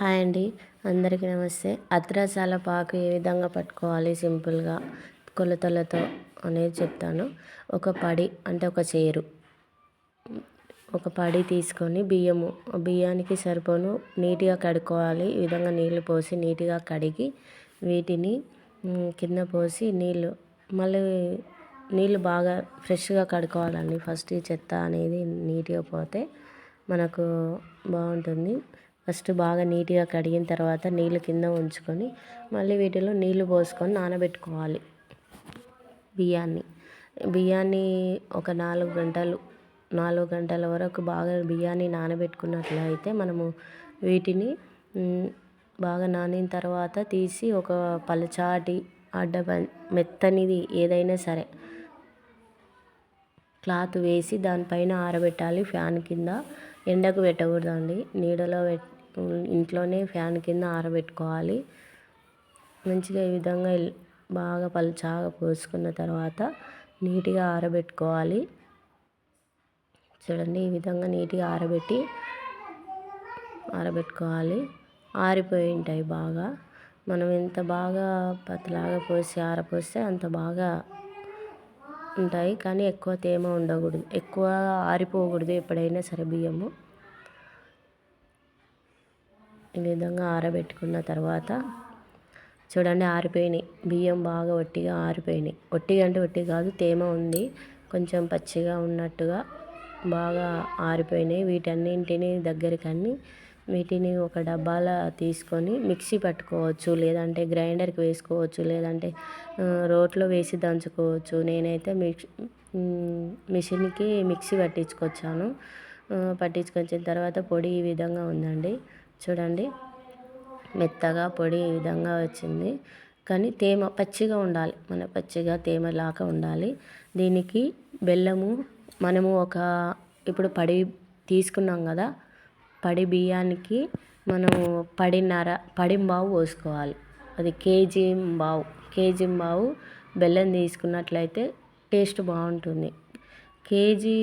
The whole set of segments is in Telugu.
హాయ్ అండి. అందరికీ నమస్తే. అత్రసాల పాకు ఏ విధంగా పట్టుకోవాలి? సింపుల్గా కొలతలతో అనేది చెప్తాను. ఒక పడి అంటే ఒక చేరు. ఒక పడి తీసుకొని బియ్యము బియ్యానికి సరిపోను నీట్గా కడుక్కోవాలి. ఈ విధంగా నీళ్ళు పోసి నీట్గా కడిగి వీటిని కింద పోసి నీళ్ళు మళ్ళీ నీళ్ళు బాగా ఫ్రెష్గా కడుక్కోవాలండి. ఫస్ట్ ఈ చెత్త అనేది నీట్గా పోతే మనకు బాగుంటుంది. ఫస్ట్ బాగా నీట్గా కడిగిన తర్వాత నీళ్ళు కింద ఉంచుకొని మళ్ళీ వీటిలో నీళ్ళు పోసుకొని నానబెట్టుకోవాలి బియ్యాన్ని. బియ్యాన్ని ఒక నాలుగు గంటలు నాలుగు గంటల వరకు బాగా బియ్యాన్ని నానబెట్టుకున్నట్లయితే మనము వీటిని బాగా నానిన తర్వాత తీసి ఒక పలచాటి అడ్డ మెత్తనిది ఏదైనా సరే క్లాత్ వేసి దానిపైన ఆరబెట్టాలి ఫ్యాన్ కింద. ఎండకు పెట్టకూడదండి. నీడలో ఇంట్లోనే ఫ్యాన్ కింద ఆరబెట్టుకోవాలి. మంచిగా ఈ విధంగా బాగా పలుచాగా పోసుకున్న తర్వాత నీట్గా ఆరబెట్టుకోవాలి. చూడండి ఈ విధంగా నీట్గా ఆరబెట్టి ఆరబెట్టుకోవాలి. ఆరిపోయి ఉంటాయి బాగా. మనం ఎంత బాగా పతలాగా పోసి ఆరపోస్తే అంత బాగా ఉంటాయి కానీ ఎక్కువ తేమ ఉండకూడదు. ఎక్కువ ఆరిపోకూడదు ఎప్పుడైనా సరే బియ్యము. ఈ విధంగా ఆరబెట్టుకున్న తర్వాత చూడండి ఆరిపోయినాయి. బియ్యం బాగా ఒట్టిగా ఆరిపోయినాయి. ఒట్టిగా అంటే ఒట్టి కాదు తేమ ఉంది. కొంచెం పచ్చిగా ఉన్నట్టుగా బాగా ఆరిపోయినాయి. వీటన్నింటినీ దగ్గరికి అన్ని వీటిని ఒక డబ్బాల తీసుకొని మిక్సీ పట్టుకోవచ్చు లేదంటే గ్రైండర్కి వేసుకోవచ్చు లేదంటే రోట్లో వేసి దంచుకోవచ్చు. నేనైతే మిక్స్ మిషన్కి మిక్సీ పట్టించుకొచ్చాను. పట్టించుకొచ్చిన తర్వాత పొడి ఈ విధంగా ఉందండి. చూడండి మెత్తగా పొడి ఈ విధంగా వచ్చింది. కానీ తేమ పచ్చిగా ఉండాలి మన పచ్చిగా తేమలాగా ఉండాలి. దీనికి బెల్లము మనము ఒక ఇప్పుడు పడి తీసుకున్నాం కదా పడి బియ్యానికి మనం పడిన్నర పడింబావు పోసుకోవాలి. అది కేజీ బావు కేజీ బావు బెల్లం తీసుకున్నట్లయితే టేస్ట్ బాగుంటుంది. కేజీ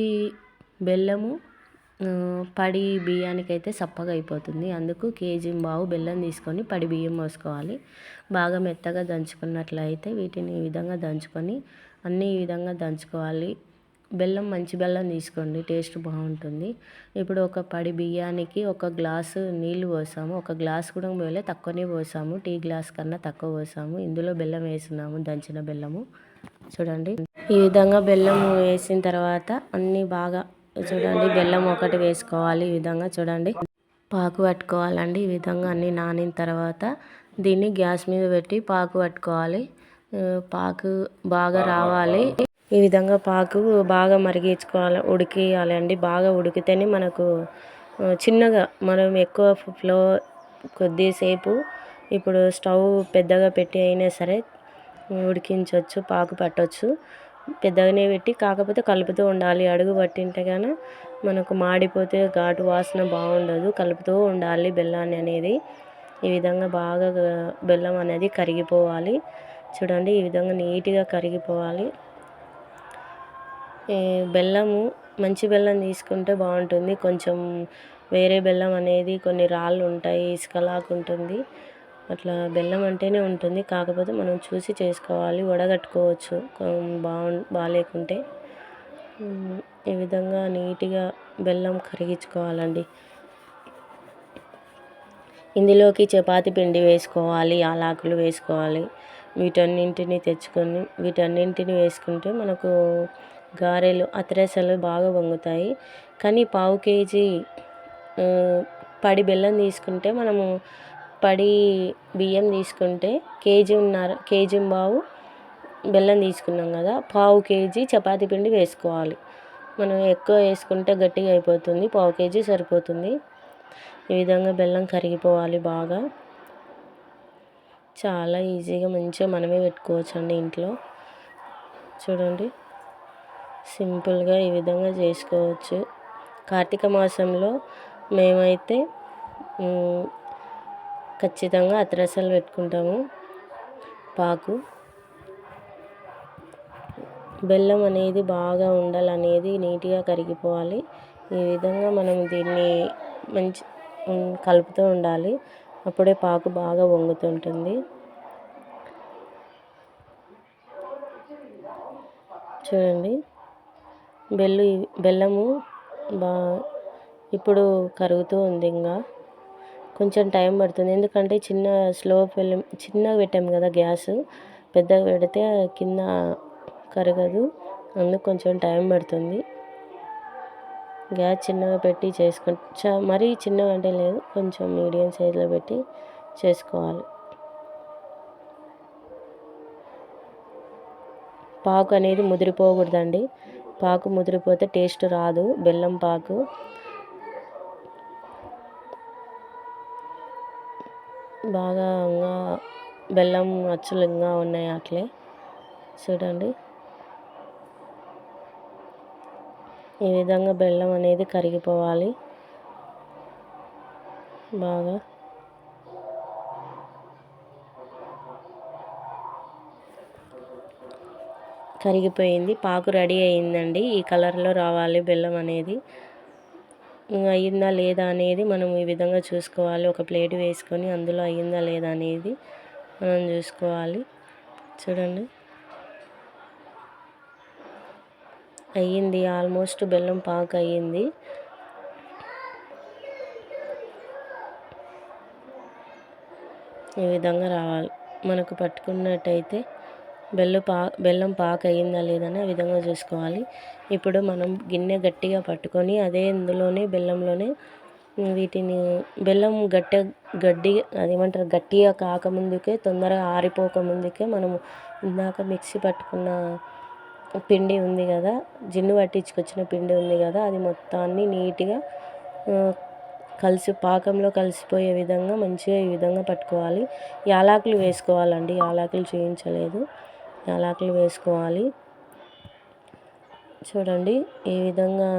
బెల్లము పడి బియ్యానికి అయితే సప్పగా అయిపోతుంది. అందుకు కేజీ బావు బెల్లం తీసుకొని పడి బియ్యం పోసుకోవాలి. బాగా మెత్తగా దంచుకున్నట్లయితే వీటిని ఈ విధంగా దంచుకొని అన్నీ ఈ విధంగా దంచుకోవాలి. బెల్లం మంచి బెల్లం తీసుకోండి. టేస్ట్ బాగుంటుంది. ఇప్పుడు ఒక పడి బియ్యానికి ఒక గ్లాసు నీళ్ళు పోసాము. ఒక గ్లాస్ కూడా పోలే తక్కువనే పోసాము. టీ గ్లాస్ కన్నా తక్కువ పోసాము. ఇందులో బెల్లం వేస్తున్నాము దంచిన బెల్లము. చూడండి. ఈ విధంగా బెల్లం వేసిన తర్వాత అన్నీ బాగా చూడండి బెల్లం ఒకటి వేసుకోవాలి ఈ విధంగా చూడండి. పాకు పట్టుకోవాలండి. ఈ విధంగా అన్నీ నానిన తర్వాత దీన్ని గ్యాస్ మీద పెట్టి పాకు పట్టుకోవాలి. పాకు బాగా రావాలి. ఈ విధంగా పాకు బాగా మరిగించుకోవాలి ఉడికియాలి అండి. బాగా ఉడికితేనే మనకు చిన్నగా మనం ఎక్కువ ఫ్లో కొద్దిసేపు ఇప్పుడు స్టవ్ పెద్దగా పెట్టి అయినా సరే ఉడికించవచ్చు పాకు పట్టవచ్చు. పెద్దగానే పెట్టి కాకపోతే కలుపుతూ ఉండాలి. అడుగు పట్టింటే కానీ మనకు మాడిపోతే ఘాటు వాసన బాగుండదు. కలుపుతూ ఉండాలి బెల్లాన్ని అనేది. ఈ విధంగా బాగా బెల్లం అనేది కరిగిపోవాలి. చూడండి ఈ విధంగా నీట్గా కరిగిపోవాలి. బెల్లము మంచి బెల్లం తీసుకుంటే బాగుంటుంది. కొంచెం వేరే బెల్లం అనేది కొన్ని రాళ్ళు ఉంటాయి ఇసుకలాగా ఉంటుంది. అట్లా బెల్లం అంటేనే ఉంటుంది. కాకపోతే మనం చూసి చేసుకోవాలి వడగట్టుకోవచ్చు. బాగు బాగాలేకుంటే. ఈ విధంగా నీట్గా బెల్లం కరిగించుకోవాలండి. ఇందులోకి చపాతి పిండి వేసుకోవాలి ఆలాకులు వేసుకోవాలి. వీటన్నింటిని తెచ్చుకొని వీటన్నింటిని వేసుకుంటే మనకు గారెలు అత్రసలు బాగా పొంగుతాయి కానీ పావు కేజీ పడి బెల్లం తీసుకుంటే మనము పడి బియ్యం తీసుకుంటే కేజీ ఉన్నర కేజీ బావు బెల్లం తీసుకున్నాం కదా పావు కేజీ చపాతి పిండి వేసుకోవాలి. మనం ఎక్కువ వేసుకుంటే గట్టిగా అయిపోతుంది పావు కేజీ సరిపోతుంది. ఈ విధంగా బెల్లం కరిగిపోవాలి బాగా. చాలా ఈజీగా మంచిగా మనమే పెట్టుకోవచ్చు అండి ఇంట్లో. చూడండి. సింపుల్గా ఈ విధంగా చేసుకోవచ్చు. కార్తీక మాసంలో మేమైతే ఖచ్చితంగా అత్రసాలు పెట్టుకుంటాము. పాకు. బెల్లం అనేది బాగా ఉండాలనేది నీట్గా కరిగిపోవాలి. ఈ విధంగా మనం దీన్ని మంచి కలుపుతూ ఉండాలి. అప్పుడే పాకు బాగా వంగుతుంటుంది. చూడండి. బెల్లు బెల్లము బా ఇప్పుడు కరుగుతూ ఉంది ఇంకా. కొంచెం టైం పడుతుంది. ఎందుకంటే చిన్న స్లో ఫ్లేమ్ చిన్నగా పెట్టాము కదా గ్యాస్. పెద్దగా పెడితే కింద కరగదు. అందుకు కొంచెం టైం పడుతుంది. గ్యాస్ చిన్నగా పెట్టి చేసుకుంటా మరీ చిన్నగా అంటే లేదు. కొంచెం మీడియం సైజులో పెట్టి చేసుకోవాలి. పాకు అనేది ముదిరిపోకూడదండి. పాకు ముదిరిపోతే టేస్ట్ రాదు. బెల్లం పాకు. బాగా బెల్లం అచ్చులు ఇంకా ఉన్నాయి అట్లే. చూడండి. ఈ విధంగా బెల్లం అనేది కరిగిపోవాలి. బాగా. కరిగిపోయింది. పాకు రెడీ అయిందండి. ఈ కలర్లో రావాలి బెల్లం అనేది. అయ్యిందా లేదా అనేది మనం ఈ విధంగా చూసుకోవాలి. ఒక ప్లేట్ వేసుకొని అందులో అయ్యిందా లేదా అనేది మనం చూసుకోవాలి. చూడండి. అయ్యింది. ఆల్మోస్ట్ బెల్లం పాకు అయ్యింది. ఈ విధంగా రావాలి. మనకు పట్టుకున్నట్టయితే బెల్లం పా బెల్లం పాక అయ్యిందా లేదని విధంగా చూసుకోవాలి. ఇప్పుడు మనం గిన్నె గట్టిగా పట్టుకొని అదే ఇందులోనే బెల్లంలోనే వీటిని బెల్లం గట్ట గడ్డి అదేమంటారు గట్టిగా కాకముందుకే తొందరగా ఆరిపోకముందుకే మనం ఇందాక మిక్సీ పట్టుకున్న పిండి ఉంది కదా జిన్ను పట్టించుకొచ్చిన పిండి ఉంది కదా అది మొత్తాన్ని నీట్గా కలిసి పాకంలో కలిసిపోయే విధంగా మంచిగా ఈ విధంగా పట్టుకోవాలి. యాలకులు వేసుకోవాలండి యాలకులు చూపించలేదు యాలకులు వేసుకోవాలి. చూడండి ఈ విధంగా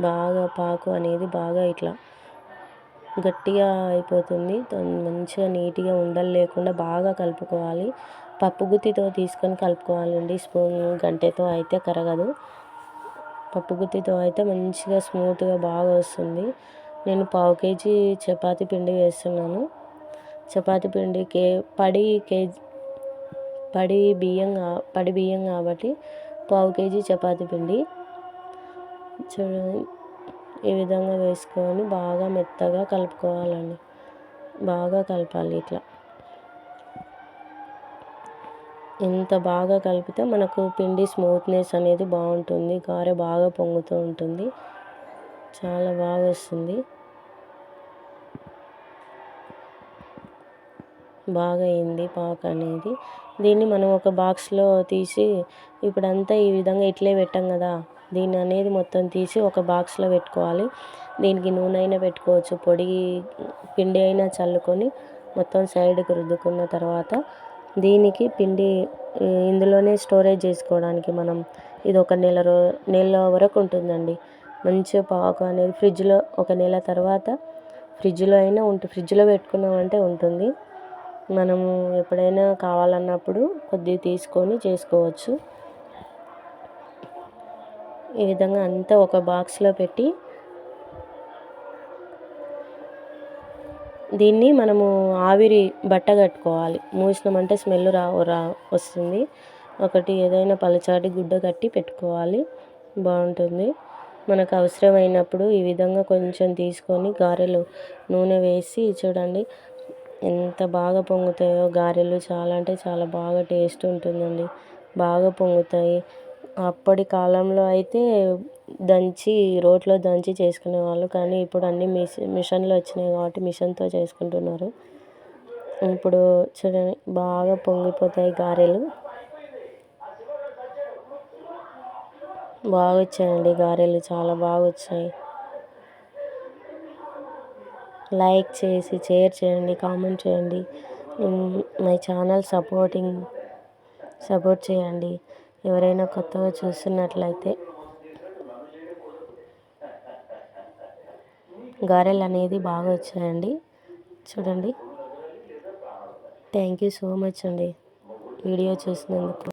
బాగా పాకు అనేది బాగా ఇట్లా గట్టిగా అయిపోతుంది. మంచిగా నీట్గా ఉండలు లేకుండా బాగా కలుపుకోవాలి. పప్పు గుత్తితో తీసుకొని కలుపుకోవాలండి. స్పూన్ గంటెతో అయితే కరగదు. పప్పు గుత్తితో అయితే మంచిగా స్మూత్గా బాగా వస్తుంది. నేను పావు కేజీ చపాతి పిండి వేస్తున్నాను. చపాతి పిండి కే పడి కేజీ పడి బియ్యం పడి బియ్యం కాబట్టి పావు కేజీ చపాతి పిండి. చూడండి ఈ విధంగా వేసుకొని బాగా మెత్తగా కలుపుకోవాలండి. బాగా కలపాలి ఇట్లా. ఎంత బాగా కలిపితే మనకు పిండి స్మూత్నెస్ అనేది బాగుంటుంది గారె బాగా పొంగుతూ ఉంటుంది. చాలా బాగా వస్తుంది. బాగా అయింది పాక అనేది. దీన్ని మనం ఒక బాక్స్లో తీసి ఇప్పుడంతా ఈ విధంగా ఇట్లే పెట్టాం కదా దీన్ని అనేది మొత్తం తీసి ఒక బాక్స్లో పెట్టుకోవాలి. దీనికి నూనె అయినా పెట్టుకోవచ్చు పొడి పిండి అయినా చల్లుకొని మొత్తం సైడ్కి రుద్దుకున్న తర్వాత దీనికి పిండి ఇందులోనే స్టోరేజ్ చేసుకోవడానికి మనం ఇది ఒక నెల రో నెల వరకు ఉంటుందండి. మంచిగా పాకు అనేది ఫ్రిడ్జ్లో ఒక నెల తర్వాత ఫ్రిడ్జ్లో అయినా ఉంటుంది ఫ్రిడ్జ్లో పెట్టుకున్నామంటే ఉంటుంది. మనము ఎప్పుడైనా కావాలన్నప్పుడు కొద్దిగా తీసుకొని చేసుకోవచ్చు. ఈ విధంగా అంతా ఒక బాక్స్లో పెట్టి దీన్ని మనము ఆవిరి బట్ట కట్టుకోవాలి. మూసినామంటే స్మెల్ రా రా వస్తుంది. ఒకటి ఏదైనా పలచాటి గుడ్డ కట్టి పెట్టుకోవాలి. బాగుంటుంది. మనకు అవసరమైనప్పుడు ఈ విధంగా కొంచెం తీసుకొని గారెలు నూనె వేసి చూడండి. ఎంత బాగా పొంగుతాయో గారెలు చాలా అంటే చాలా బాగా టేస్ట్ ఉంటుందండి. బాగా పొంగుతాయి. అప్పటి కాలంలో అయితే దంచి రోట్లో దంచి చేసుకునే వాళ్ళు కానీ ఇప్పుడు అన్నీ మిషన్ మిషన్లు వచ్చినాయి కాబట్టి మిషన్తో చేసుకుంటున్నారు. ఇప్పుడు చూడండి బాగా పొంగిపోతాయి గారెలు. బాగా వచ్చాయండి గారెలు చాలా బాగా వచ్చాయి లైక్ చేసి షేర్ చేయండి కామెంట్ చేయండి. మై ఛానల్ సపోర్టింగ్ సపోర్ట్ చేయండి. ఎవరైనా కొత్తగా చూస్తున్నట్లయితే గారెలు అనేది బాగా వచ్చాయండి. చూడండి. థ్యాంక్ యూ సో మచ్ అండి. వీడియో చూసినందుకు.